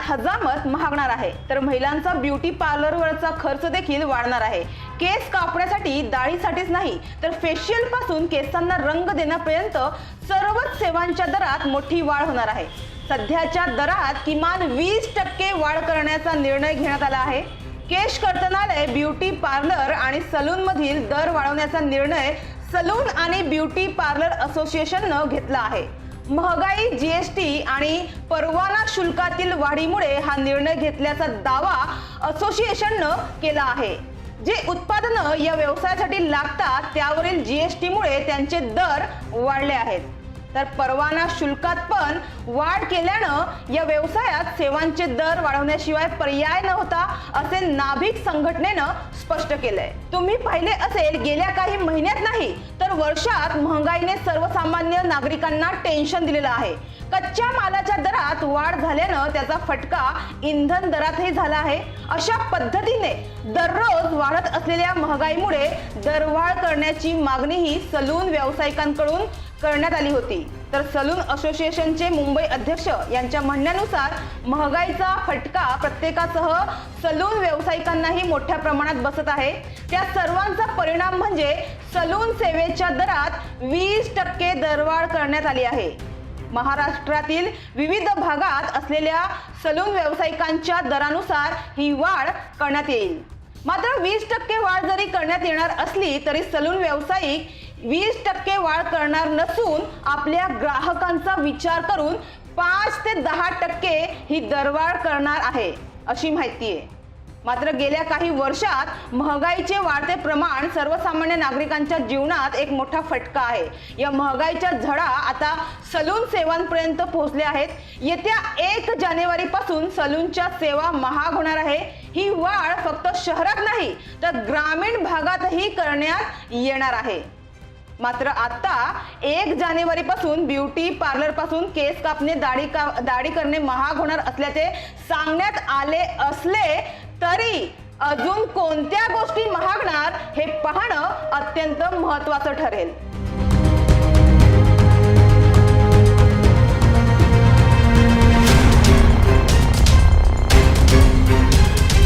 हजामत महागणार आहे. तर महिलांचा ब्युटी पार्लरवरचा खर्च देखील वाढणार आहे. केस कापण्यासाठी दाढीसाठीच नाही तर फेशियलपासून केसांना रंग देण्यापर्यंत सर्वच सेवांच्या दरात मोठी वाढ होणार आहे. सध्याच्या दरात किमान वीस टक्के वाढ करण्याचा निर्णय घेण्यात आला आहे. केश कर्तनालय ब्युटी पार्लर आणि सलून मधील दर वाढवण्याचा निर्णय सलून आणि ब्युटी पार्लर असोसिएशननं घेतला आहे. महागाई जीएसटी आणि परवाना शुल्कातील वाढीमुळे हा निर्णय घेतल्याचा दावा असोसिएशननं केला आहे. जे उत्पादनं या व्यवसायासाठी लागतात त्यावरील जीएसटीमुळे त्यांचे दर वाढले आहेत. तर परवाना शुल्कात पण वाढ केल्यानं या व्यवसायात सेवांचे दर वाढवण्याशिवाय पर्याय नव्हता असे नाभिक संघटनेनं स्पष्ट केलंय. तुम्ही पाहिले असेल गेल्या काही महिन्यात नाही तर वर्षात महागाईने सर्वसामान्य नागरिकांना टेन्शन दिलेलं आहे. कच्च्या मालाच्या दरात वाढ झाल्यानं त्याचा फटका इंधन दरातही झाला आहे. अशा पद्धतीने दररोज वाढत असलेल्या महागाईमुळे दरवाढ करण्याची मागणीही सलून व्यावसायिकांकडून करण्यात आली होती. तर सलून असोसिएशनचे मुंबई अध्यक्ष यांच्या म्हणण्यानुसार महागाईचा फटका प्रत्येकासह सलून व्यावसायिकांनाही मोठ्या प्रमाणात बसत आहे. त्या सर्वांचा परिणाम म्हणजे सलून सेवेच्या दरात वीस टक्के दरवाढ करण्यात आली आहे. महाराष्ट्रातील विविध भागात असलेल्या सलून व्यावसायिकांच्या दरानुसार ही वाढ करण्यात येईल. मात्र वीस टक्के वाढ जरी करण्यात येणार असली तरी सलून व्यावसायिक वीस टक्के वाढ करणार नसून आपल्या ग्राहकांचा विचार करून पाच ते दहा टक्के ही दरवाढ करणार आहे अशी माहिती आहे. मात्र गेल्या काही वर्षात महागाईचे वाढते प्रमाण सर्वसामान्य नागरिकांच्या जीवनात एक मोठा फटका आहे. या महागाईच्या झडा आता सलून सेवांपर्यंत पोहोचल्या आहेत. येत्या एक जानेवारी पासून सलूनच्या सेवा महाग होणार आहे. ही वाढ फक्त शहरात नाही तर ग्रामीण भागातही करण्यात येणार आहे. मात्र आता एक जानेवारी पासून ब्युटी पार्लरपासून केस कापणे दाढी का दाढी करणे महाग होणार असल्याचे सांगण्यात आले असले तरी अजून कोणत्या गोष्टी महागणार हे पाहणं अत्यंत महत्वाचं ठरेल.